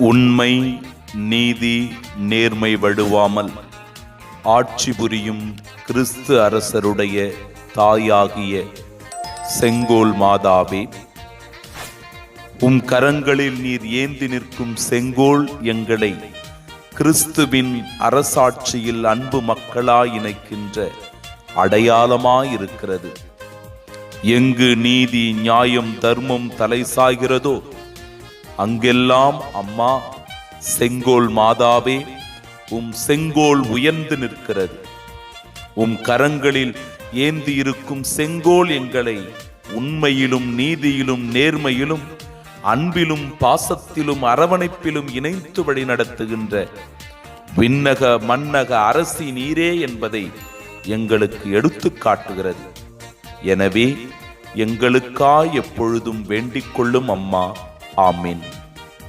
உண்மை நீதி நேர்மை வடுவாமல் ஆட்சி புரியும் கிறிஸ்து அரசருடைய தாயாகிய செங்கோல் மாதாவே உம் கரங்களில் நீர் ஏந்தி நிற்கும் செங்கோல் எங்களை கிறிஸ்துவின் அரசாட்சியில் அன்பு மக்களாய் இணைக்கின்ற அடையாளமாயிருக்கிறது எங்கு நீதி நியாயம் தர்மம் தலை சாய்கிறதோ அங்கெல்லாம் அம்மா செங்கோல் மாதாவே உம் செங்கோல் உயர்ந்து நிற்கிறது. உம் கரங்களில் ஏந்தி இருக்கும் செங்கோல் எங்களை உண்மையிலும் நீதியிலும் நேர்மையிலும் அன்பிலும் பாசத்திலும் அரவணைப்பிலும் இணைத்து வழி நடத்துகின்ற விண்ணக மன்னக அரசி நீரே என்பதை எங்களுக்கு எடுத்து காட்டுகிறது. எனவே எங்களுக்காய் எப்பொழுதும் வேண்டிக் கொள்ளும் அம்மா ஆமீன்